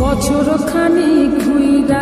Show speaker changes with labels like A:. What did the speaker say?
A: বছর খানি ঘুইরা